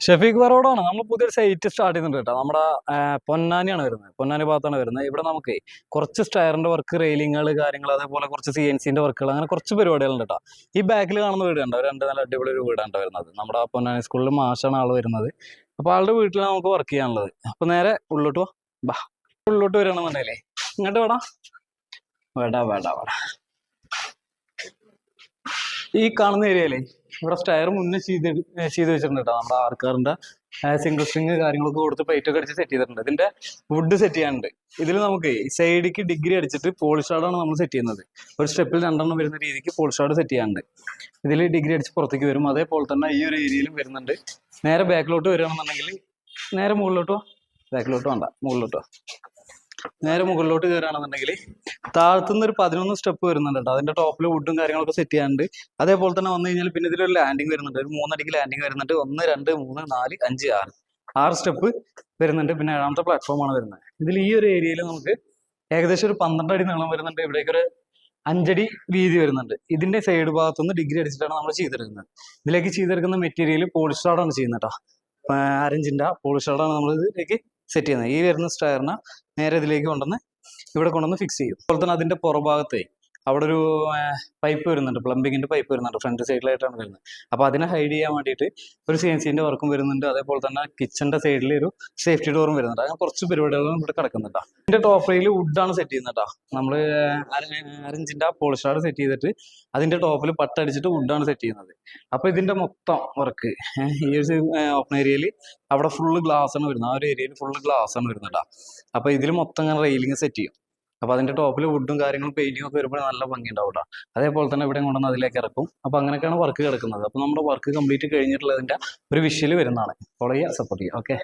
ഷഫീഖ് ബറോഡാണ് നമ്മൾ പുതിയൊരു site start ചെയ്യുന്നുണ്ട് കേട്ടോ. നമ്മുടെ പൊന്നാനിയാണ് വരുന്നത്. പൊന്നാനി ഭാഗത്താണ് വരുന്നത്. ഇവിടെ നമുക്ക് കുറച്ച് സ്റ്റയറിന്റെ വർക്ക് റെയിലിങ്ങൾ കാര്യങ്ങൾ അതേപോലെ കുറച്ച് സി എൻ സിന്റെ വർക്കുകൾ അങ്ങനെ കുറച്ച് പരിപാടികളുണ്ട് കേട്ടോ. ഈ ബാക്കിൽ കാണുന്ന വീട് കണ്ടോ? രണ്ട് നല്ല അടിപൊളി ഒരു വീടാണ് വരുന്നത്. നമ്മുടെ പൊന്നാനി സ്കൂളിൽ മാഷാണ് ആൾ വരുന്നത്. അപ്പോൾ ആളുടെ വീട്ടിൽ നമുക്ക് വർക്ക് ചെയ്യാനുള്ളത്. അപ്പോൾ നേരെ ഉള്ളോട്ട് വാ. ബാ. ഉള്ളോട്ട് വരികയാണെന്നുണ്ടെങ്കിലേ ഇങ്ങോട്ട് വേടാ. വേടാ വേടാ വേടാ. ഈ കാണുന്ന ഏരിയയിലേ ഇവിടെ സ്റ്റയർ മുന്നേ ചെയ്ത് ചെയ്ത് വെച്ചിട്ടുണ്ട് കേട്ടോ നമ്മുടെ ആർക്കാറിന്റെ സിംഗിൾ സ്ട്രിങ് കാര്യങ്ങളൊക്കെ കൊടുത്ത് ഒക്കെ അടിച്ച് സെറ്റ് ചെയ്തിട്ടുണ്ട്. ഇതിന്റെ വുഡ് സെറ്റ് ചെയ്യാനുണ്ട്. ഇതിൽ നമുക്ക് സൈഡിക്ക് ഡിഗ്രി അടിച്ചിട്ട് പോളിഷാർഡാണ് നമ്മൾ സെറ്റ് ചെയ്യുന്നത്. ഒരു സ്റ്റെപ്പിൽ രണ്ടെണ്ണം വരുന്ന രീതിക്ക് പോളിഷാർഡ് സെറ്റ് ചെയ്യാനുണ്ട്. ഇതിൽ ഡിഗ്രി അടിച്ച് പുറത്തേക്ക് വരും. അതേപോലെ തന്നെ ഈ ഒരു ഏരിയയിലും വരുന്നുണ്ട്. നേരെ ബാക്കിലോട്ട് വരികയാണെന്നുണ്ടെങ്കിൽ നേരെ മുകളിലോട്ടോ? ബാക്കിലോട്ട് വേണ്ട മുകളിലോട്ടോ? നേരെ മുകളിലോട്ട് കയറുകയാണെന്നുണ്ടെങ്കിൽ താഴത്തുനിന്ന് ഒരു പതിനൊന്ന് സ്റ്റെപ്പ് വരുന്നുണ്ട് കേട്ടോ. അതിന്റെ ടോപ്പിൽ വുഡും കാര്യങ്ങളൊക്കെ സെറ്റ് ചെയ്യാനുണ്ട്. അതേപോലെ തന്നെ വന്നു കഴിഞ്ഞാൽ പിന്നെ ഇതിലൊരു ലാൻഡിങ് വരുന്നുണ്ട്. ഒരു മൂന്നടിക്ക് ലാൻഡിങ് വരുന്നുണ്ട്. ഒന്ന് രണ്ട് മൂന്ന് നാല് അഞ്ച് ആറ്. ആറ് സ്റ്റെപ്പ് വരുന്നുണ്ട്. പിന്നെ ഏഴാമത്തെ പ്ലാറ്റ്ഫോമാണ് വരുന്നത്. ഇതിൽ ഈ ഒരു ഏരിയയിൽ നമുക്ക് ഏകദേശം ഒരു പന്ത്രണ്ട് അടി നീളം വരുന്നുണ്ട്. ഇവിടേക്ക് ഒരു അഞ്ചടി വീതി വരുന്നുണ്ട്. ഇതിന്റെ സൈഡ് ഭാഗത്തുനിന്ന് ഡിഗ്രി അടിച്ചിട്ടാണ് നമ്മൾ ചെയ്തെടുക്കുന്നത്. ഇതിലേക്ക് ചെയ്തെടുക്കുന്ന മെറ്റീരിയൽ പോളിഷാർഡാണ് ചെയ്യുന്നത് കേട്ടോ. അരഞ്ചിന്റെ പോളിഷാർഡാണ് നമ്മൾ ഇതിലേക്ക് സെറ്റ് ചെയ്യുന്നത്. ഈ വരുന്ന സ്റ്റയറിനെ നേരെ ഇതിലേക്ക് കൊണ്ടുവന്ന് ഇവിടെ കൊണ്ടുവന്ന് ഫിക്സ് ചെയ്യും. അതുപോലെ തന്നെ അതിന്റെ പുറഭാഗത്തെ അവിടെ ഒരു പൈപ്പ് വരുന്നുണ്ട്. പ്ലംബിങ്ങിന്റെ പൈപ്പ് വരുന്നുണ്ട്. ഫ്രണ്ട് സൈഡിലായിട്ടാണ് വരുന്നത്. അപ്പോൾ അതിനെ ഹൈഡ് ചെയ്യാൻ വേണ്ടിയിട്ട് ഒരു സി എൻ സിന്റെ വർക്കും വരുന്നുണ്ട്. അതേപോലെ തന്നെ കിച്ചന്റെ സൈഡിൽ ഒരു സേഫ്റ്റി ഡോറും വരുന്നുണ്ട്. അങ്ങനെ കുറച്ച് പരിപാടികളും ഇവിടെ കിടക്കുന്നുണ്ട് ഇതിന്റെ ടോപ്പ് റെയിൽ വുഡാണ് സെറ്റ് ചെയ്യുന്നത് നമ്മൾ നമ്മൾ അരഞ്ചിന്റെ പോളിഷാട് സെറ്റ് ചെയ്തിട്ട് അതിന്റെ ടോപ്പിൽ പട്ടടിച്ചിട്ട് വുഡാണ് സെറ്റ് ചെയ്യുന്നത്. അപ്പോൾ ഇതിന്റെ മൊത്തം വർക്ക് ഈ ഒരു ഓപ്പൺ ഏരിയയിൽ അവിടെ ഫുള്ള് ഗ്ലാസ് ആണ് വരുന്നത്. ആ ഒരു ഏരിയയിൽ ഫുള്ള് ഗ്ലാസ് ആണ് വരുന്നത് അപ്പോൾ അപ്പൊ ഇതിൽ മൊത്തം ഇങ്ങനെ റെയിലിംഗ് സെറ്റ് ചെയ്യും. അപ്പൊ അതിന്റെ ടോപ്പിൽ വുഡും കാര്യങ്ങളും പെയിന്റിംഗ് ഒക്കെ വരുമ്പോൾ നല്ല ഭംഗി ഉണ്ടാവും കേട്ടോ അതേപോലെ തന്നെ ഇവിടെ കൊണ്ടുവന്ന് അതിലേക്ക് ഇറക്കും. അപ്പൊ അങ്ങനെയൊക്കെയാണ് വർക്ക് കിടക്കുന്നത്. അപ്പൊ നമ്മുടെ വർക്ക് കംപ്ലീറ്റ് കഴിഞ്ഞിട്ടുള്ളതിന്റെ ഒരു വിഷ്വൽ വരുന്നതാണ്. ഫോളോ ചെയ്യുക സപ്പോർട്ട് ചെയ്യുക. ഓക്കെ